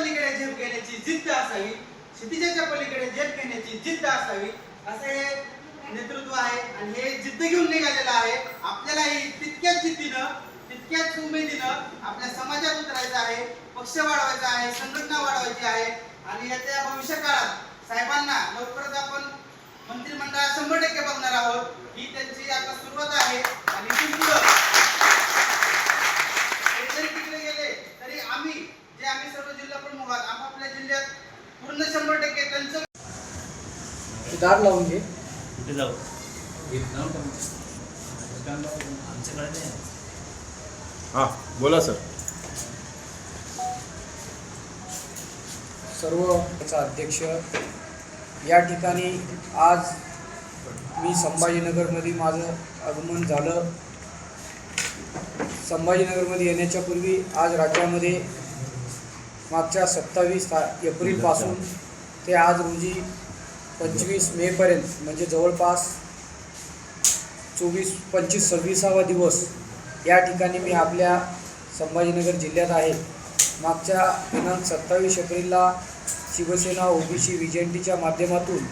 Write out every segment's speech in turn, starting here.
पलीकडे झेप घेण्याची जिद्द असावी क्षितिजाच्या पलीकडे झेप घेण्याची जिद्द असावी असं हे नेतृत्व आहे आणि हे जिद्द घेऊन निघालेलं आहे. आपल्यालाही तितक्याच जिद्दीनं तितक्याच उमेदीनं आपल्या समाजात उतरायचं आहे पक्ष वाढवायचा आहे संघटना वाढवायची आहे आणि याच्या भविष्य काळात साहेबांना लवकरच आपण मंत्रिमंडळात शंभर टक्के बघणार आहोत. ही त्यांची आता सुरुवात आहे आणि इथून पुढं ते जरी तिकडे गेले तरी आम्ही जे आम्ही सर्व जिल्हा प्रमुख आहोत आपापल्या जिल्ह्यात पूर्ण शंभर टक्के त्यांचं दार लावून घे. कुठे जाऊ? आमच्याकडे नाही हां बोला सर. सर्व अध्यक्ष या ठिकाणी आज मी संभाजीनगरमध्ये माझं आगमन झालं. संभाजीनगरमध्ये येण्याच्या पूर्वी आज राज्यामध्ये मागच्या सत्तावीस ता एप्रिलपासून ते आज रोजी पंचवीस मेपर्यंत म्हणजे जवळपास चोवीस पंचवीस सव्वीसावा दिवस या ठिकाणी मी आपल्या संभाजीनगर जिल्ह्यात आहे. मागच्या दिनांक सत्तावीस एप्रिलला शिवसेना ओबीसी विजयंतीच्या माध्यमातून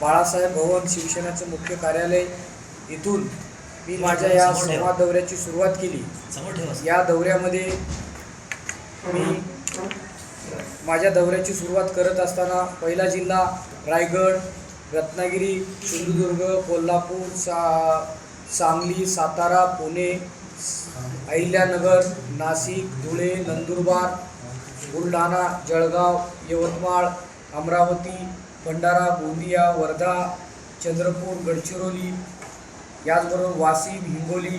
बाळासाहेब भवन शिवसेनेचं मुख्य कार्यालय इथून मी माझ्या या संवाद दौऱ्याची सुरुवात केली. या दौऱ्यामध्ये मी माझ्या दौऱ्याची सुरुवात करत असताना पहिला जिल्हा रायगड रत्नागिरी सिंधुदुर्ग कोल्हापूर सा सांगली सातारा पुणे अहिल्यानगर नाशिक धुळे नंदुरबार बुलढाणा जळगाव यवतमाळ अमरावती भंडारा गोंदिया वर्धा चंद्रपूर गडचिरोली याचबरोबर वाशिम हिंगोली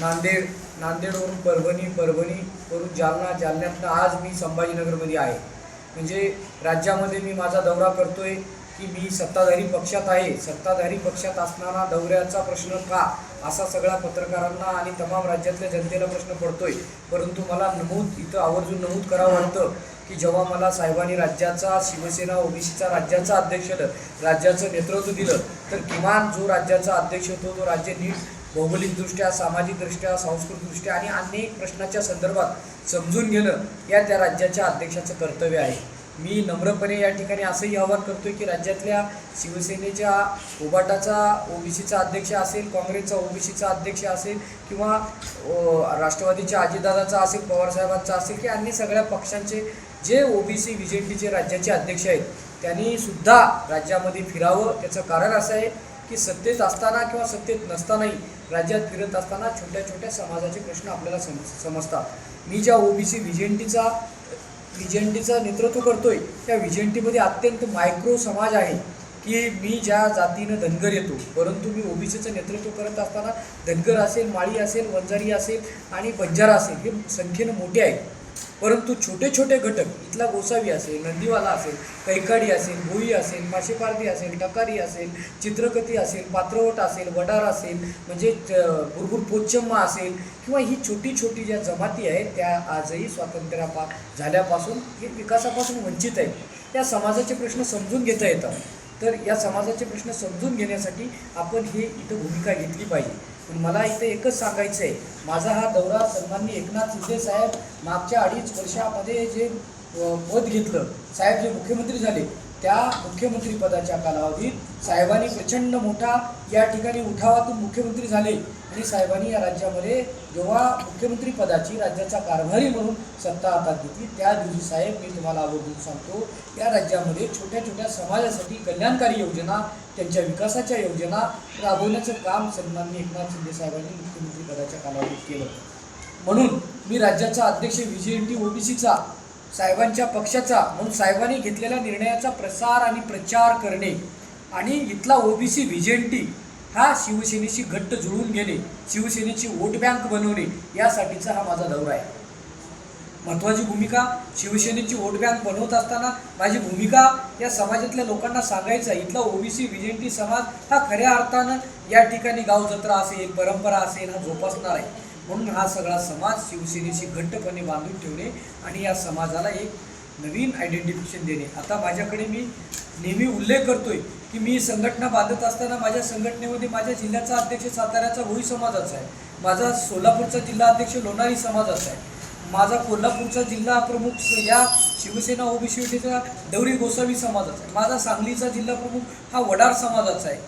नांदेड नांदेडवरून परभणी परभणीवरून जालना जालन्यातनं आज मी संभाजीनगरमध्ये आहे. म्हणजे राज्यामध्ये मी माझा दौरा करतो आहे की मी सत्ताधारी पक्षात आहे. सत्ताधारी पक्षात असताना दौऱ्याचा प्रश्न का? असा सगळ्या पत्रकारांना आणि तमाम राज्यातल्या जनतेला प्रश्न पडतोय. परंतु मला नमूद इथं आवर्जून नमूद करावं वाटतं की जेव्हा मला साहेबांनी राज्याचा शिवसेना ओबीसीचा राज्याचा अध्यक्ष राज्याचं नेतृत्व दिलं तर किमान जो राज्याचा अध्यक्ष होतो तो राज्य नीट भौगोलिकदृष्ट्या सामाजिकदृष्ट्या सांस्कृतिकदृष्ट्या आणि अनेक प्रश्नाच्या संदर्भात समजून घेणं या त्या राज्याच्या अध्यक्षाचं कर्तव्य आहे. मी नम्रपणे या ठिकाणी असंही आवाहन करतो की राज्यातल्या शिवसेनेच्या उबाटाचा ओबीसीचा अध्यक्ष असेल काँग्रेसचा ओबीसीचा अध्यक्ष असेल किंवा राष्ट्रवादीच्या अजितदादाचा असेल पवारसाहेबांचा असेल की अन्य सगळ्या पक्षांचे जे ओबीसी पीचे राज्याचे अध्यक्ष आहेत त्यांनी सुद्धा राज्यामध्ये फिरावं. त्याचं कारण असं आहे की सत्तेत असताना किंवा सत्तेत नसतानाही राज्यात फिरत असताना छोट्या छोट्या समाजाचे प्रश्न आपल्याला सम समजतात. मी ज्या ओबीसी विजेंटीचा विजेंटीचं नेतृत्व करतोय त्या विजेंटीमध्ये अत्यंत मायक्रो समाज आहे की मी ज्या जातीनं धनगर येतो परंतु मी ओबीसीचं नेतृत्व करत असताना धनगर असेल माळी असेल वंजारी असेल आणि बंजारा असेल हे संख्येनं मोठे आहे. परंतु छोटे छोटे घटक इथला गोसावी असेल नंदीवाला असेल कैकाडी असेल भोई असेल माशेपारदी असेल टकारी असेल चित्रकथी असेल पात्रवट असेल वडार असेल म्हणजे च- भुरभुर असेल किंवा ही छोटी छोटी ज्या जमाती आहेत त्या आजही स्वातंत्र्यापा झाल्यापासून हे विकासापासून वंचित आहेत. या समाजाचे प्रश्न समजून घेता येतात. तर या समाजाचे प्रश्न समजून घेण्यासाठी आपण हे इथं भूमिका घेतली पाहिजे. पण मला इथे एकच सांगायचं आहे माझा हा दौरा सन्माननीय एकनाथ शिंदे साहेब मागच्या अडीच वर्षामध्ये जे पद घेतलं साहेब जे मुख्यमंत्री झाले त्या मुख्यमंत्रीपदाच्या कालावधीत साहेबांनी प्रचंड मोठा या ठिकाणी उठावातून मुख्यमंत्री झाले आणि साहेबांनी या राज्यामध्ये जेव्हा मुख्यमंत्री पदाची राज्याचा कारभारी म्हणून सत्ता हातात घेतली त्या दिवशी साहेब मी तुम्हाला आवर्जून सांगतो या राज्यामध्ये छोट्या छोट्या समाजासाठी कल्याणकारी योजना त्यांच्या विकासाच्या योजना राबवण्याचं काम सन्माननीय एकनाथ शिंदे साहेबांनी मुख्यमंत्री पदाच्या कालावधीत केलं. म्हणून मी राज्याचा अध्यक्ष विजय टी ओबीसीचा साहेबांच्या पक्षाचा म्हणून साहेबांनी घेतलेल्या निर्णयाचा प्रसार आणि प्रचार करणे आणि इथला ओबीसी व्हिजेंटी हा शिवसेनेशी घट्ट जुळून घेणे शिवसेनेची वोट बँक बनवणे यासाठीचा हा माझा दौरा आहे. महत्त्वाची भूमिका शिवसेनेची वोट बँक बनवत असताना माझी भूमिका या समाजातल्या लोकांना सांगायचं आहे. इथला ओबीसी विजेंटी समाज हा खऱ्या अर्थानं या ठिकाणी गाव जत्रा असेल परंपरा असेल हा जोपासणार आहे. म्हणून हा सगळा समाज शिवसेनेशी घट्टपणे बांधून ठेवणे आणि या समाजाला एक नवीन आयडेंटिफिकेशन देणे. आता माझ्याकडे मी नेहमी उल्लेख करतोय की मी संघटना बांधत असताना माझ्या संघटनेमध्ये माझ्या जिल्ह्याचा अध्यक्ष साताऱ्याचा भोई समाजाचा आहे. माझा सोलापूरचा जिल्हा अध्यक्ष लोणारी समाजाचा आहे. माझा कोल्हापूरचा जिल्हा प्रमुख या शिवसेना ओबीसी युतीचा दौरी गोसावी समाजाचा आहे. माझा सांगलीचा जिल्हा प्रमुख हा वडार समाजाचा आहे.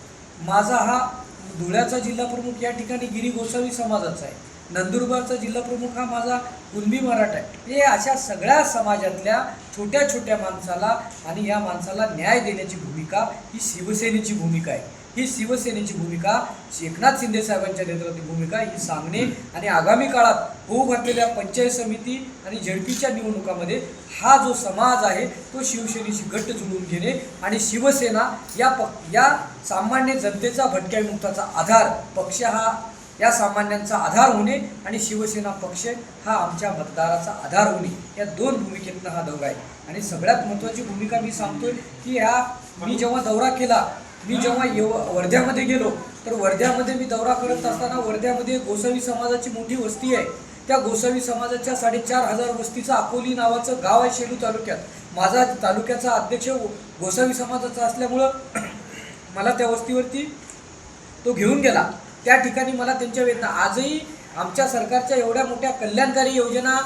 माझा हा धुळ्याचा जिल्हा प्रमुख या ठिकाणी गिरी गोसावी समाजाचा आहे. नंदुरबारचा जिल्हा प्रमुख हा माझा कुणबी मराठा आहे. हे अशा सगळ्या समाजातल्या छोट्या छोट्या माणसाला आणि या माणसाला न्याय देण्याची भूमिका ही शिवसेनेची भूमिका आहे. ही शिवसेनेची भूमिका एकनाथ शिंदे साहेबांच्या नेतृत्वाची भूमिका ही सांगणे आणि आगामी काळात होऊ घातलेल्या पंचायत समिती आणि झडपीच्या निवडणुकामध्ये हा जो समाज आहे तो शिवसेनेशी घट्ट जुळवून घेणे आणि शिवसेना या पक या सामान्य जनतेचा भटक्याविमुक्ताचा आधार पक्ष हा या सामान्यांचा आधार होणे आणि शिवसेना पक्ष हा आमच्या मतदाराचा आधार होणे या दोन भूमिकेतनं हा दौरा आहे. आणि सगळ्यात महत्त्वाची भूमिका मी सांगतोय की ह्या मी जेव्हा दौरा केला मी जेव्हा येव वर्ध्यामध्ये गेलो तर वर्ध्यामध्ये मी दौरा करत असताना वर्ध्यामध्ये गोसावी समाजाची मोठी वस्ती आहे. त्या गोसावी समाजाच्या साडेचार हजार वस्तीचं अकोली नावाचं गाव आहे शेलू तालुक्यात. माझा तालुक्याचा अध्यक्ष गोसावी समाजाचा असल्यामुळं मला त्या वस्तीवरती तो घेऊन गेला. त्या ठिकाणी मला त्यांच्या वेदना आजही आमच्या सरकारच्या एवढ्या मोठ्या कल्याणकारी योजना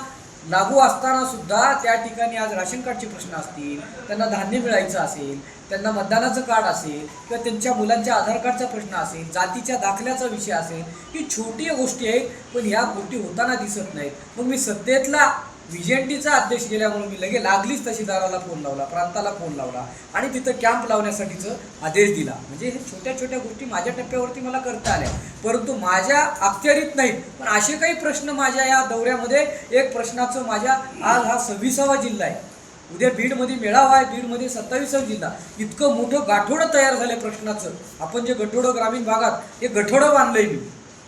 लागू असताना सुद्धा त्या ठिकाणी आज राशन कार्डचे प्रश्न असतील त्यांना धान्य मिळायचं असेल त्यांना मतदानाचं कार्ड असेल किंवा त्यांच्या मुलांच्या आधार कार्डचा प्रश्न असेल जातीच्या दाखल्याचा विषय असेल ही छोटी गोष्टी आहेत पण ह्या गोष्टी होताना दिसत नाहीत. मग मी सत्तेतला व्हीजेंटीचा अध्यक्ष गेल्यामुळे मी लगे लागलीच तहसीलदाराला फोन लावला प्रांताला फोन लावला आणि तिथं कॅम्प लावण्यासाठीचं आदेश दिला. म्हणजे हे छोट्या छोट्या गोष्टी माझ्या टप्प्यावरती मला करता आल्या. परंतु माझ्या अखत्यारीत नाहीत पण असे काही प्रश्न माझ्या या दौऱ्यामध्ये एक प्रश्नाचं माझ्या आज हा सव्वीसावा जिल्हा आहे. उद्या बीडमध्ये मेळावा आहे बीडमध्ये सत्तावीसावा जिल्हा. इतकं मोठं गाठोडं तयार झालं प्रश्नाचं. आपण जे गठोडं ग्रामीण भागात हे गठोडं बांधलंय मी.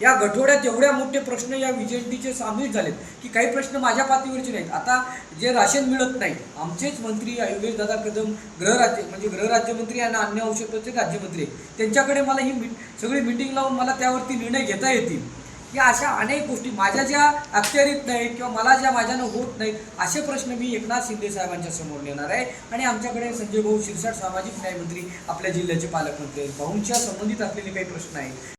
या गठोड्यात एवढ्या मोठे प्रश्न या विजेंटीचे सामील झालेत की काही प्रश्न माझ्या पातळीवरचे नाहीत. आता जे राशन मिळत नाही आमचेच मंत्री योगेश दादा कदम गृहराज्य म्हणजे गृहराज्यमंत्री आणि अन्य औषधाचे राज्यमंत्री त्यांच्याकडे मला ही सगळी मिटिंग लावून मला त्यावरती निर्णय घेता येतील. या अशा अनेक गोष्टी माझ्या ज्या अखत्यारीत नाहीत किंवा मला ज्या माझ्यानं होत नाहीत असे प्रश्न मी एकनाथ शिंदे साहेबांच्या समोर नेणार आहे. आणि आमच्याकडे संजय भाऊ शिरसाट सामाजिक न्यायमंत्री आपल्या जिल्ह्याचे पालकमंत्री आहेत. भाऊंच्या संबंधित असलेले काही प्रश्न आहेत.